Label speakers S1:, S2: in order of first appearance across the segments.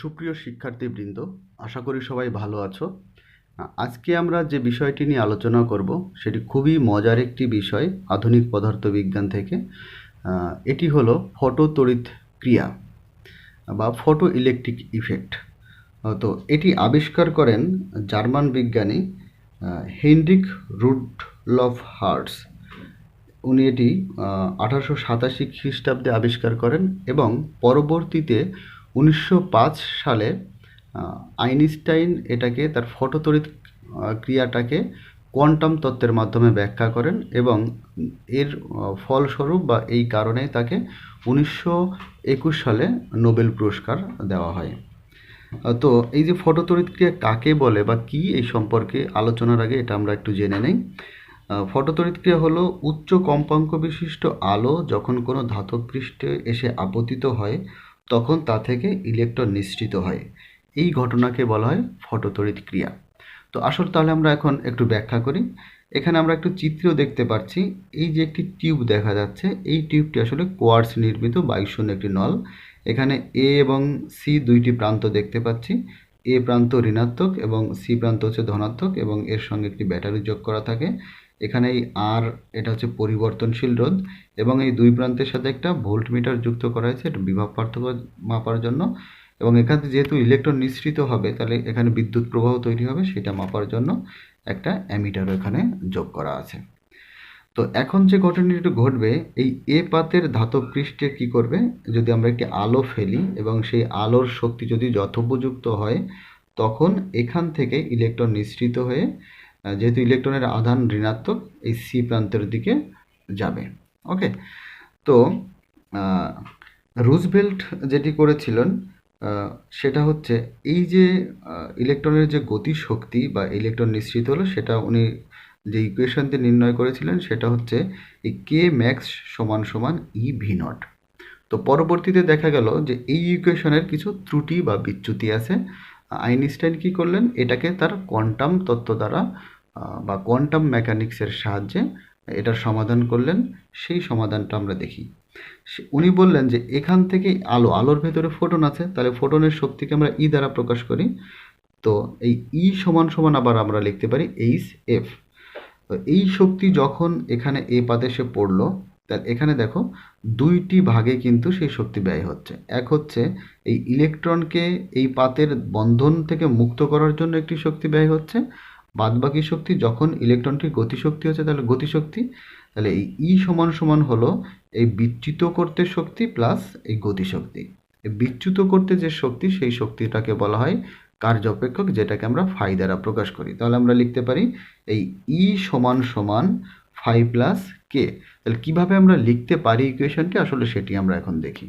S1: সুপ্রিয় শিক্ষার্থীবৃন্দ, আশা করি সবাই ভালো আছো। আজকে আমরা যে বিষয়টি নিয়ে আলোচনা করব, সেটি খুবই মজার একটি বিষয় আধুনিক পদার্থবিজ্ঞান থেকে। এটি হলো ফটো তড়িৎ ক্রিয়া বা ফটো ইলেকট্রিক ইফেক্ট। তো এটি আবিষ্কার করেন জার্মান বিজ্ঞানী, হেনরিক রুডলফ হার্টস উনি এটি, আঠারোশো সাতাশি খ্রিস্টাব্দে আবিষ্কার করেন এবং পরবর্তীতে উনিশশো পাঁচ সালে আইনস্টাইন এটাকে তার ফটোতড়িৎ ক্রিয়াটাকে কোয়ান্টাম তত্ত্বের মাধ্যমে ব্যাখ্যা করেন এবং এর ফলস্বরূপ বা এই কারণে তাকে উনিশশো একুশ সালে নোবেল পুরস্কার দেওয়া হয়। তো এই যে ফটোতড়িৎ ক্রিয়া কাকে বলে বা কি এই সম্পর্কে আলোচনার আগে এটা আমরা একটু জেনে নেই। ফটোতড়িৎ ক্রিয়া হলো উচ্চ কম্পাঙ্ক বিশিষ্ট আলো যখন কোনো ধাতব পৃষ্ঠে এসে আপতিত হয় তখন তা থেকে ইলেকট্রন নিঃসৃত হয়। এই ঘটনাকে বলা হয় ফটোতড়িৎ ক্রিয়া। তো আসল তাহলে আমরা এখন একটু ব্যাখ্যা করি। এখানে আমরা একটু চিত্র দেখতে পাচ্ছি এই যে একটি টিউব দেখা যাচ্ছে, এই টিউবটি আসলে কোয়ার্টস নির্মিত বাইশূন্য একটি নল। এখানে এ এবং সি দুইটি প্রান্ত দেখতে পাচ্ছি। এ প্রান্ত ঋণাত্মক এবং সি প্রান্ত হচ্ছে ধনাত্মক এবং এর সঙ্গে একটি ব্যাটারি যোগ করা থাকে। এখানে এই আর এটা হচ্ছে পরিবর্তনশীল রোধ এবং এই দুই প্রান্তের সাথে একটা ভোল্টমিটার যুক্ত করা হয়েছে, এটা বিভব পার্থক্য মাপার জন্য। এবং এখানে যেহেতু ইলেকট্রন নিঃসৃত হবে, তাহলে এখানে বিদ্যুৎ প্রবাহ তৈরি হবে, সেটা মাপার জন্য একটা অ্যামিটারও এখানে যোগ করা আছে। তো এখন যে ঘটনাটি ঘটবে, এই এ পাতের ধাতব পৃষ্ঠে কি করবে? যদি আমরা একটি আলো ফেলি এবং সেই আলোর শক্তি যদি যথোপযুক্ত হয়, তখন এখান থেকে ইলেকট্রন নিঃসৃত হয়ে যেহেতু ইলেকট্রনের আধান ঋণাত্মক এই সি প্রান্তের দিকে যাবে। ওকে তো আহ, রুজভেল্ট যেটি করেছিলেন সেটা হচ্ছে এই যে ইলেকট্রনের যে গতি শক্তি বা ইলেকট্রন নিঃসৃত হলো সেটা উনি যে ইকুয়েশন দিয়ে নির্ণয় করেছিলেন সেটা হচ্ছে এই কে ম্যাক্স সমান সমান ই ভি নট তো পরবর্তীতে দেখা গেল যে এই ইকুয়েশনের কিছু ত্রুটি বা বিচ্যুতি আছে। আইনস্টাইন কি করলেন? এটাকে তার কোয়ান্টাম তত্ত্ব দ্বারা বা কোয়ান্টাম মেকানিক্সের সাহায্যে এটার সমাধান করলেন, সেই সমাধানটা আমরা দেখি। উনি বললেন যে এখান থেকে আলো, আলোর ভেতরে ফোটন আছে, তাহলে ফোটনের শক্তিকে আমরা ই দ্বারা প্রকাশ করি। তো এই ই সমান সমান আবার আমরা লিখতে পারি এইচ এফ তো এই শক্তি যখন এখানে এ এসে পড়ল, তাহলে এখানে দেখো দুইটি ভাগে কিন্তু সেই শক্তি ব্যয় হচ্ছে। এক হচ্ছে এই ইলেকট্রনকে এই পাতের বন্ধন থেকে মুক্ত করার জন্য একটি শক্তি ব্যয় হচ্ছে বাদবাকি শক্তি যখন ইলেকট্রনটির গতিশক্তি হচ্ছে, তাহলে গতিশক্তি, তাহলে এই ই সমান সমান হলো এই বিচ্যুত করতে শক্তি প্লাস এই গতিশক্তি। এই বিচ্যুত করতে যে শক্তি, সেই শক্তিটাকে বলা হয় কার্য অপেক্ষক যেটাকে আমরা ফাই দ্বারা প্রকাশ করি। তাহলে আমরা লিখতে পারি এই ই সমান সমান ফাই প্লাস কে তাহলে কীভাবে আমরা লিখতে পারি ইকুয়েশনটি? আসলে সেটি আমরা এখন দেখি।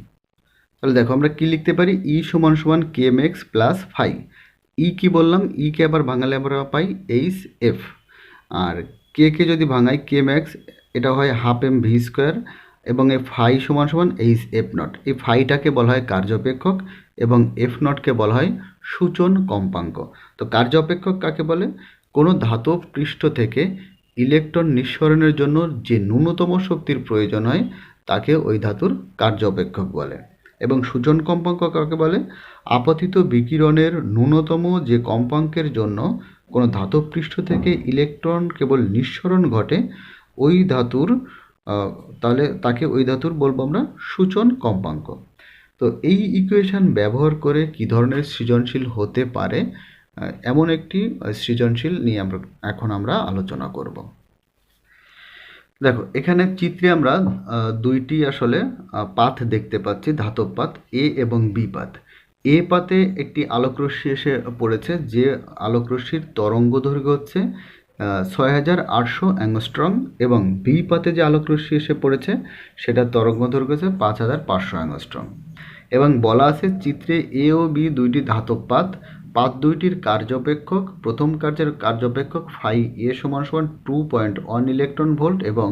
S1: তাহলে দেখো, আমরা কি লিখতে পারি? ই সমান সমান K M X plus phi. E কি বললাম? ই কে আবার ভাঙালে আমরা পাই এইচ এফ আর কে কে যদি ভাঙাই কে ম্যাক্স এটা হয় হাফ এম ভি স্কোয়ার এবং এ ফাই সমান সমান এইচ এফ নট এই ফাইটাকে বলা হয় কার্যপেক্ষক এবং এফ নটকে বলা হয় সূচন কম্পাঙ্ক। তো কার্যপেক্ষক কাকে বলে? কোনো ধাতব পৃষ্ঠ থেকে ইলেকট্রন নিঃসরণের জন্য যে ন্যূনতম শক্তির প্রয়োজন হয়, তাকে ওই ধাতুর কার্য অপেক্ষক বলে। এবং সূচন কম্পাঙ্ক কাকে বলে? আপতিত বিকিরণের ন্যূনতম যে কম্পাঙ্কের জন্য কোনো ধাতব পৃষ্ঠ থেকে ইলেকট্রন কেবল নিঃসরণ ঘটে, ওই ধাতুর তাহলে তাকে ওই ধাতুর বলব আমরা সূচন কম্পাঙ্ক। তো এই ইকুয়েশান ব্যবহার করে কি ধরনের সৃজনশীল হতে পারে? এমন একটি সৃজনশীল নিয়ে আমরা, এখন আমরা আলোচনা করব। দেখো, এখানে চিত্রে আমরা দুইটি আসলে পাথ দেখতে পাচ্ছি, ধাতব পাত এ এবং বি পাত এ পাতে একটি আলোকরশ্মি এসে পড়েছে, যে আলোকরশ্মির তরঙ্গ দৈর্ঘ্য হচ্ছে ছয় হাজার আটশো অ্যাংস্ট্রং, এবং বি পাতে যে আলোকরশ্মি এসে পড়েছে, সেটার তরঙ্গ দৈর্ঘ্য হচ্ছে পাঁচ হাজার পাঁচশো অ্যাংস্ট্রং। এবং বলা আছে, চিত্রে এ ও বি দুইটি ধাতব পাত পাত দুইটির কার্যপেক্ষক প্রথম কার্যের কার্যপেক্ষক ফাই এ সমান সমান two point one electron volt এবং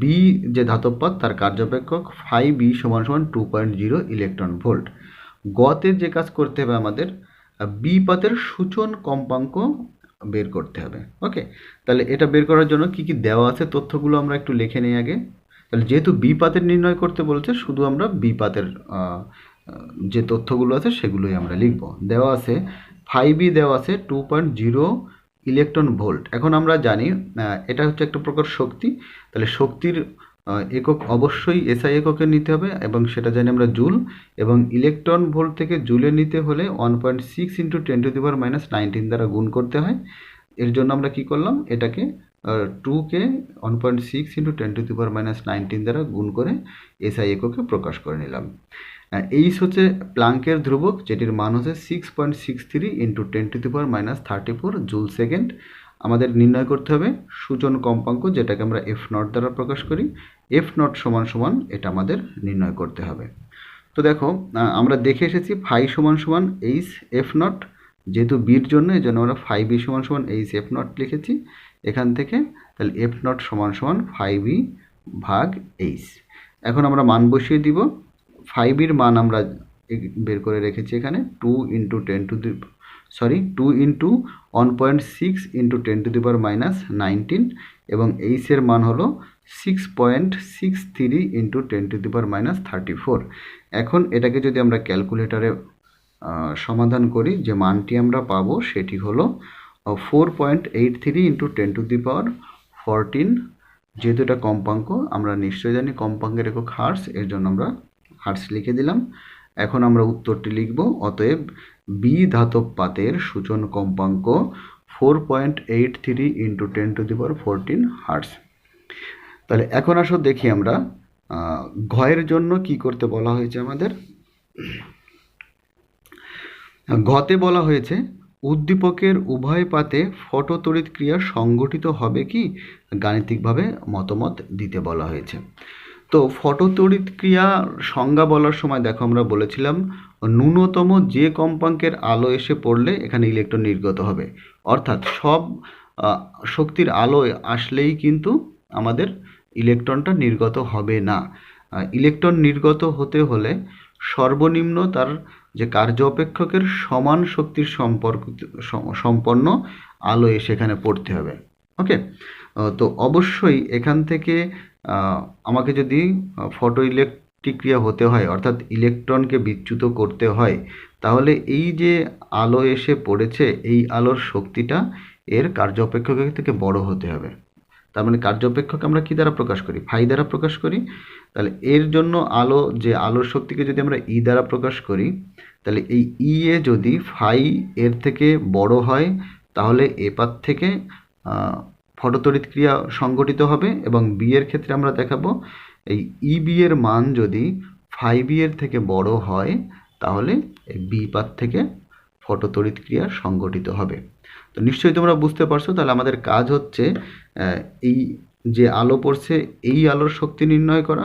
S1: বি যে ধাতব পাত তার কার্যপেক্ষক ফাই বি সমান সমান two point zero electron volt. গতে যে কাজ করতে হবে আমাদের বি পাতের সূচন কম্পাঙ্ক বের করতে হবে ওকে? তাহলে এটা বের করার জন্য কি কি দেওয়া আছে তথ্যগুলো আমরা একটু লিখে নিই আগে। তাহলে যেহেতু বি পাতের নির্ণয় করতে বলছে শুধু আমরা বি পাতের আহ, যে তথ্যগুলো আছে সেগুলোই আমরা লিখব। দেওয়া আছে ফাইভ দেওয়া আছে two point zero electron volt এখন আমরা জানি এটা হচ্ছে একটা প্রকার শক্তি। তাহলে শক্তির একক অবশ্যই এসআই এককে নিতে হবে এবং সেটা জানি আমরা জুল। এবং ইলেকট্রন ভোল্ট থেকে জুলে নিতে হলে one point six into ten to the minus nineteen দ্বারা গুণ করতে হয়। এর জন্য আমরা কি করলাম? এটাকে টুকে one point six into ten to the minus nineteen দ্বারা গুণ করে এসআই এককে প্রকাশ করে নিলাম। এইস হচ্ছে প্লাঙ্কের ধ্রুবক, যেটির মান হচ্ছে six point six three into ten to the power minus thirty four joule second আমাদের নির্ণয় করতে হবে সূচন কম্পাঙ্ক, যেটাকে আমরা এফ নট দ্বারা প্রকাশ করি। এফ নট সমান সমান, এটা আমাদের নির্ণয় করতে হবে। তো দেখো আমরা দেখে এসেছি ফাই সমান সমান এইচ এফ নট যেহেতু বির জন্য এই জন্য আমরা ফাইভ ই সমান সমান এইচ এফ নট লিখেছি। এখান থেকে তাহলে এফ নট সমান সমান ফাইভ ই ভাগ এইচ এখন আমরা মান বসিয়ে দিব। ফাইভ ইর মান আমরা বের করে রেখেছি এখানে two into ten to the sorry two into one point six into ten to the power minus nineteen এবং এইচের মান হলো six point six three into ten to the power minus thirty four এখন এটাকে যদি আমরা ক্যালকুলেটারে সমাধান করি, যে মানটি আমরা পাবো সেটি হলো four point eight three into ten to the power fourteen যেহেতু এটা কম্পাঙ্ক, আমরা নিশ্চয়ই জানি কম্পাঙ্কের একক হার্স, এর জন্য আমরা হার্স লিখে দিলাম। এখন আমরা উত্তরটি লিখব। অতএব বি ধাতব পাতের সূচন কম্পাঙ্ক four point eight three into ten to the fourteen hertz তাহলে এখন আসো দেখি আমরা ঘয়ের জন্য কি করতে বলা হয়েছে আমাদের? ঘতে বলা হয়েছে, উদ্দীপকের উভয় পাতে ফটোতড়িৎ ক্রিয়া সংগঠিত হবে কি? গাণিতিকভাবে মতামত দিতে বলা হয়েছে। তো ফটোতড়িৎ ক্রিয়া সংজ্ঞা বলার সময় দেখো আমরা বলেছিলাম, ন্যূনতম যে কম্পাঙ্কের আলো এসে পড়লে এখানে ইলেকট্রন নির্গত হবে। অর্থাৎ সব শক্তির আলো আসলেই কিন্তু আমাদের ইলেকট্রনটা নির্গত হবে না। ইলেকট্রন নির্গত হতে হলে সর্বনিম্ন তার যে কার্য অপেক্ষকের সমান শক্তির সম্পর্ক সম্পন্ন আলো এসে এখানে পড়তে হবে। ওকে? তো অবশ্যই এখান থেকে আমাকে যদি ফটো ইলেকট্রিক ক্রিয়া হতে হয়, অর্থাৎ ইলেকট্রনকে বিচ্যুত করতে হয়, তাহলে এই যে আলো এসে পড়েছে, এই আলোর শক্তিটা এর কার্যপেক্ষকের থেকে বড় হতে হবে। তার মানে কার্য অপেক্ষক আমরা কি দ্বারা প্রকাশ করি? ফাই দ্বারা প্রকাশ করি। তাহলে এর জন্য আলো, যে আলোর শক্তিকে যদি আমরা ই দ্বারা প্রকাশ করি, তাহলে এই ই এ যদি ফাই এর থেকে বড় হয়, তাহলে এপার থেকে ফটোতড়িৎ ক্রিয়া সংগঠিত হবে এবং বি এর ক্ষেত্রে আমরা দেখাবো, এই ই বি এর মান যদি ফাইভ এর থেকে বড় হয়, তাহলে এই বি পাত থেকে ফটোতড়িৎ ক্রিয়া সংগঠিত হবে। তো নিশ্চয়ই তোমরা বুঝতে পারছ, তাহলে আমাদের কাজ হচ্ছে এই যে আলো পড়ছে, এই আলোর শক্তি নির্ণয় করা,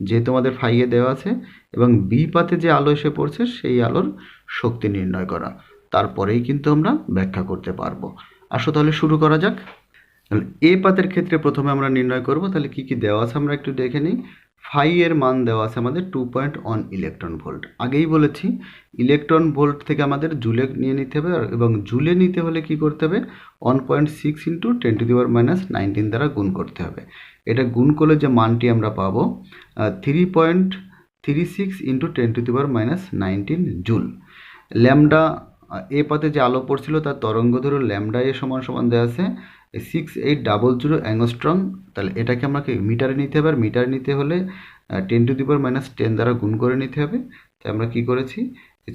S1: যে তোমাদের ফাইয়ে দেওয়া আছে, এবং বি পাতে যে আলো এসে পড়ছে, সেই আলোর শক্তি নির্ণয় করা। তারপরেই কিন্তু আমরা ব্যাখ্যা করতে পারব। আসো তাহলে শুরু করা যাক। তাহলে এ পাতের ক্ষেত্রে প্রথমে আমরা নির্ণয় করব, তাহলে কি কি দেওয়া আছে আমরা একটু দেখে নিই। ফাই এর মান দেওয়া আছে আমাদের two point one electron volt আগেই বলেছি ইলেকট্রন ভোল্ট থেকে আমাদের জুলে নিয়ে নিতে হবে এবং জুলে নিতে হলে কি করতে হবে? One point six into ten to the power minus nineteen দ্বারা গুণ করতে হবে। এটা গুণ করলে যে মানটি আমরা পাবো three point three six into ten to the power minus nineteen joule lambda A পাতে যে আলো পড়ছিল, তার তরঙ্গ ধরু ল্যামডা এ সমান সমান দেওয়া আছে six eight double zero angstrom তাহলে এটাকে আমাকে মিটারে নিতে হবে, আর মিটারে নিতে হলে ten to the power minus ten দ্বারা গুণ করে নিতে হবে। তাই আমরা কি করেছি?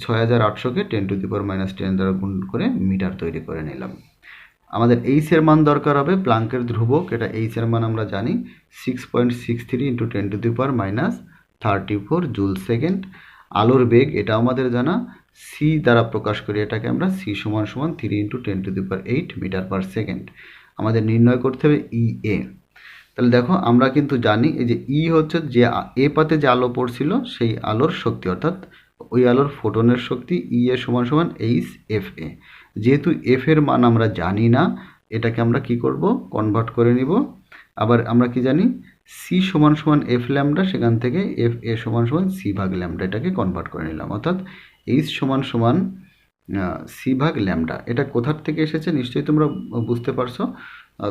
S1: ছয় হাজার আটশোকে ten to the power minus ten দ্বারা গুণ করে মিটার তৈরি করে নিলাম। আমাদের এইচ এর মান দরকার হবে প্লাঙ্কের ধ্রুবক, এটা এইচ এর মান আমরা জানি। Six point six three into ten to the power minus thirty four joule second আলোর বেগ এটা আমাদের জানা। সি দ্বারা প্রকাশ করি এটাকে আমরা সি সমান সমান three into ten to the power eight metre per second আমাদের নির্ণয় করতে হবে ই, এ। তাহলে দেখো, আমরা কিন্তু জানি এই যে ই হচ্ছে যে এ পাতে যে আলো পড়ছিল, সেই আলোর শক্তি, অর্থাৎ ওই আলোর ফোটনের শক্তি ই এর সমান সমান এইচ, এফ, এ। যেহেতু এফ এর মান আমরা জানি না, এটাকে আমরা কি করব? কনভার্ট করে নিব। আবার আমরা কি জানি? সি সমান সমান এফ ল্যামডা, সেখান থেকে এফ এ সমান সমান সি ভাগ ল্যামডা এটাকে কনভার্ট করে নিলাম। অর্থাৎ এইচ সমান সমান সি ভাগ ল্যামডা। এটা কোথার থেকে এসেছে নিশ্চয়ই তোমরা বুঝতে পারছ।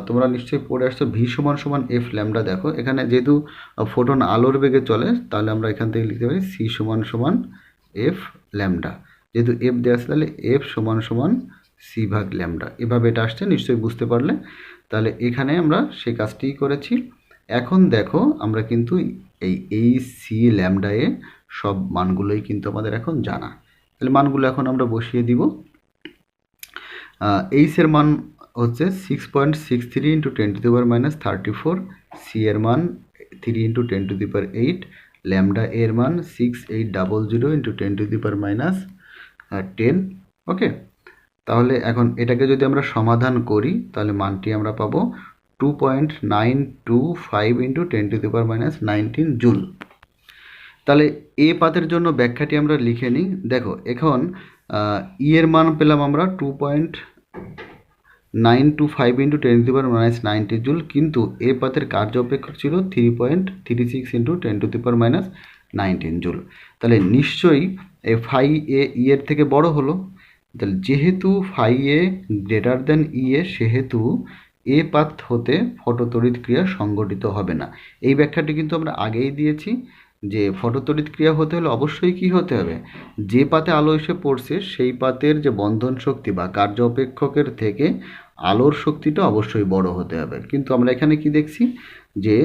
S1: তোমরা নিশ্চয়ই পড়ে আসছো ভি সমান সমান এফ ল্যামডা দেখো। এখানে যেহেতু ফোটন আলোর বেগে চলে, তাহলে আমরা এখান থেকে লিখতে পারি সি সমান সমান এফ ল্যামডা। যেহেতু এফ দেওয়া আছে, তাহলে এফ সমান সমান সি ভাগ ল্যামডা। এভাবে এটা আসছে, নিশ্চয়ই বুঝতে পারলে। তাহলে এখানে আমরা সেই কাজটিই করেছি। এখন দেখো, আমরা কিন্তু এই এই সি ল্যামডায়ে সব মানগুলোই কিন্তু আমাদের এখন জানা। তাহলে মানগুলো এখন আমরা বসিয়ে দিব। এইসের মান হচ্ছে six point six three into ten to the power minus thirty four C এর মান three into ten to the power eight lambda এর মান six eight double zero into ten to the power minus ten okay তাহলে এখন এটাকে যদি আমরা সমাধান করি, তাহলে মানটি আমরা পাবো two point nine two five into ten to the power minus nineteen joule. তাহলে এ পাতের জন্য ব্যাখ্যাটি আমরা লিখে নিই। দেখো, এখন ই এর মান পেলাম আমরা two point nine two five into ten to power minus ninety joule কিন্তু এ পাতের কার্য অপেক্ষক ছিল three point three six into ten to power minus nineteen joule তাহলে নিশ্চয়ই এ ফাই এ ই এর থেকে বড় হলো। তাহলে যেহেতু ফাই এ গ্রেটার দেন ই এ সেহেতু এ পাত হতে ফটোতড়িৎ ক্রিয়া সংগঠিত হবে না। এই ব্যাখ্যাটি কিন্তু আমরা আগেই দিয়েছি। যে ফটোতড়িৎ ক্রিয়া হতে হলে অবশ্যই কি হতে হবে? যে পাতে আলো এসে পড়ছে, সেই পাতের যে বন্ধন শক্তি বা কার্য অপেক্ষকের থেকে আলোর শক্তিটা অবশ্যই বড় হতে হবে। কিন্তু আমরা এখানে কি দেখছি? যে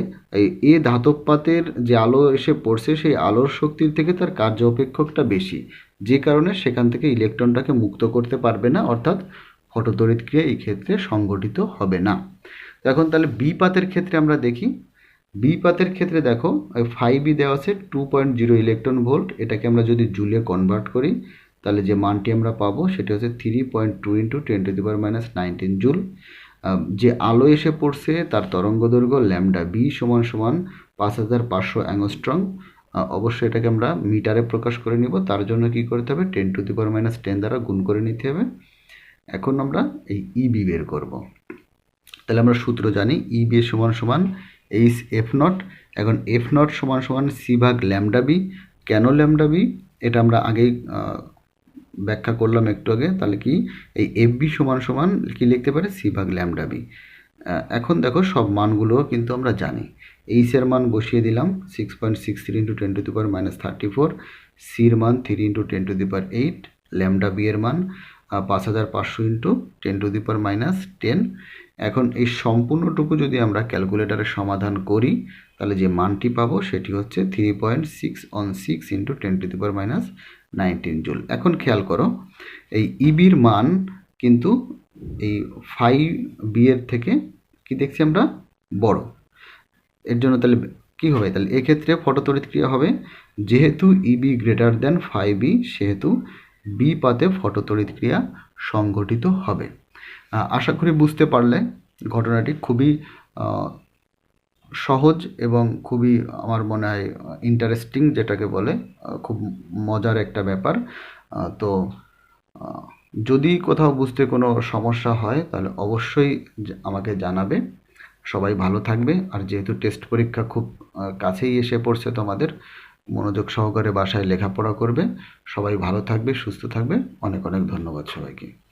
S1: এ ধাতব পাতের যে আলো এসে পড়ছে, সেই আলোর শক্তির থেকে তার কার্য অপেক্ষকটা বেশি। যে কারণে সেখান থেকে ইলেকট্রনটাকে মুক্ত করতে পারবে না, অর্থাৎ ফটোতড়িৎ ক্রিয়া এই ক্ষেত্রে সংগঠিত হবে না। এখন তাহলে বি পাতের ক্ষেত্রে আমরা দেখি বি পাতের ক্ষেত্রে দেখো ফাইভ বি দেওয়া আছে two point zero electron volt এটাকে আমরা যদি জুলে কনভার্ট করি, তাহলে যে মানটি আমরা পাবো, সেটা হচ্ছে three point two into ten to the power minus nineteen joule. যে আলো এসে পড়ছে, তার তরঙ্গ দৈর্ঘ্য ল্যামডা বি সমান সমান পাঁচ হাজার পাঁচশো অ্যাংস্ট্রং অবশ্যই এটাকে আমরা মিটারে প্রকাশ করে নিব, তার জন্য কি করতে হবে ten to the power minus ten দ্বারা গুণ করে নিতে হবে। এখন আমরা এই ইবি বের করব। তাহলে আমরা সূত্র জানি ইবি সমান সমান এইচ এফ নট। এখন এফ নট সমান সমান সি ভাগ ল্যামডা বি। কেন ল্যামডা বি? এটা আমরা আগেই ব্যাখ্যা করলাম একটু আগে। তাহলে কি? এই এফ বি সমান সমান কি লিখতে পারে? সি ভাগ ল্যামডা বি। এখন দেখো সব মানগুলো কিন্তু আমরা জানি। এইচের মান বসিয়ে দিলাম six point six three into ten to the power minus thirty four সির মান three into ten to the power eight lambda B এর মান পাঁচ হাজার পাঁচশো into ten to the power minus ten এখন এই সম্পূর্ণটুকু যদি আমরা ক্যালকুলেটারে সমাধান করি, তাহলে যে মানটি পাবো সেটি হচ্ছে three point six on six into ten to the power minus nineteen joule. এখন খেয়াল করো, এই ইবির মান কিন্তু এই ফাইভ বি এর থেকে কি দেখছি আমরা? বড়। এর জন্য তাহলে কী হবে? তাহলে এক্ষেত্রে ফটোতড়িৎ ক্রিয়া হবে। যেহেতু EB greater than five B সেহেতু বি পাতে ফটোতড়িৎ ক্রিয়া সংঘটিত হবে। আশা করি বুঝতে পারলে ঘটনাটি খুবই সহজ এবং খুবই আমার মনে হয় ইন্টারেস্টিং যেটাকে বলে খুব মজার একটা ব্যাপার। তো যদি কোথাও বুঝতে কোনো সমস্যা হয়, তাহলে অবশ্যই আমাকে জানাবে। সবাই ভালো থাকবে। আর যেহেতু টেস্ট পরীক্ষা খুব কাছেই এসে পড়ছে তোমাদের, মনোযোগ সহকারে বাসায় লেখাপড়া করবে। সবাই ভালো থাকবে, সুস্থ থাকবে। অনেক অনেক ধন্যবাদ সবাইকে।